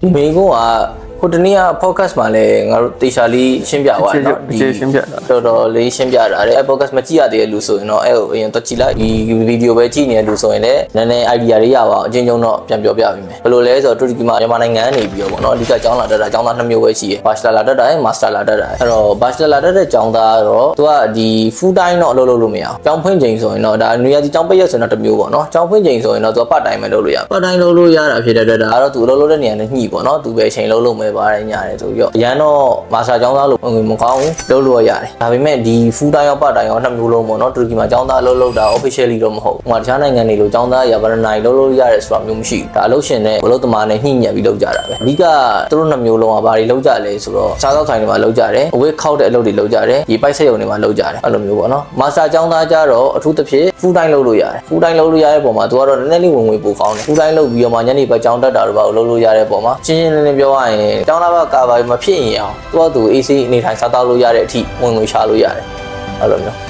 ဒီမေကုန်းက ဟိုတနေ့က podcast မှာလည်းငါတို့တေချာလေးရှင်းပြသွားတယ်နော်အခြေရှင်းပြတာတော်တော်လေးရှင်းပြတာတယ်အဲ podcast မကြည့်ရသေးတဲ့လူဆိုရင်တော့အဲ့ကိုအရင်တော့ကြည့်လိုက်ဒီဗီဒီယိုပဲကြည့်နေတဲ့လူဆိုရင်လည်းနည်းနည်း idea တွေရပါအောင်အချင်းချင်းတော့ပြန်ပြောပြပေးမယ်ဘယ်လိုလဲဆိုတော့တူရကီမှာမြန်မာနိုင်ငံကနေပြီးတော့ဗောနော်အဓိကကျောင်းလာတက်တာကျောင်းသားနှစ်မျိုးပဲရှိရယ် bachelor လာတက်တာရယ် master လာတက်တာရယ်အဲ့တော့ bachelor လာတက်တဲ့ကျောင်းသားကတော့သူကဒီ full time တော့အလုပ်လုပ်လို့မရအောင်ကျောင်းဖွင့်ချိန်ဆိုရင်တော့ဒါနေရာဒီကျောင်းပိတ်ရက်ဆိုရင်တော့တစ်မျိုးပေါ့နော်ကျောင်းဖွင့်ချိန်ဆိုရင်တော့သူက part time ပဲလုပ်လို့ရ part time လုပ်လို့ရတာဖြစ်တဲ့အတွက်ဒါကတော့သူအလုပ်လုပ်တဲ့နေရာနဲ့ညှိပေါ့နော်သူပဲအချိန်လုပ်လို့မယ်ပါတယ်ညာတယ်ဆိုပြီးတော့အရန်တော့ master ကျောင်းသားလို့ငွေမကောင်းဘူးလုပ်လို့ရတယ်ဒါပေမဲ့ဒီ full time ရော part time ရောနှစ်မျိုးလုံးပေါ့နော်တူရကီမှာကျောင်းသားအလုပ်လုပ်တာ officially တော့မဟုတ်ဘူးဟိုတခြားနိုင်ငံတွေလိုကျောင်းသားရပါရနိုင်လုပ်လို့ရတယ်ဆိုတာမျိုးမရှိဘူးဒါအလုပ်ရှင်နဲ့အလုပ်သမားနဲ့ညှိညက်ပြီးလုပ်ကြတာပဲအဓိကသူတို့နှစ်မျိုးလုံးကဘာတွေလုပ်ကြလဲဆိုတော့စားသောက်ဆိုင်တွေမှာလုပ်ကြတယ်အဝတ်ခောက်တဲ့အလုပ်တွေလုပ်ကြတယ်ဒီပိုက်ဆက်ရုံတွေမှာလုပ်ကြတယ်အဲ့လိုမျိုးပေါ့နော် master ကျောင်းသားကြတော့အထူးသဖြင့် full time လုပ်လို့ရတယ် full time လုပ်လို့ရတဲ့ပုံမှာသူကတော့နည်းနည်းလေးဝင်ဝင်ပိုကောင်းတယ် full time လုပ်ပြီးတော့မှညနေဘက်ကျောင်းတက်တာတော့ဘာလို့လုပ်လို့ရတဲ့ပုံမှာရှင်းရှင်းလင်းလင်းပြောရရင်ကျောင်းသားဘက်ကကာဗာမဖြစ်ရင်အောင်သူကသူ AC အနေထိုင်စားသောက်လို့ရတဲ့အထိဝင်ဝင်ရှာလို့ရတယ်အဲ့လိုမျိုး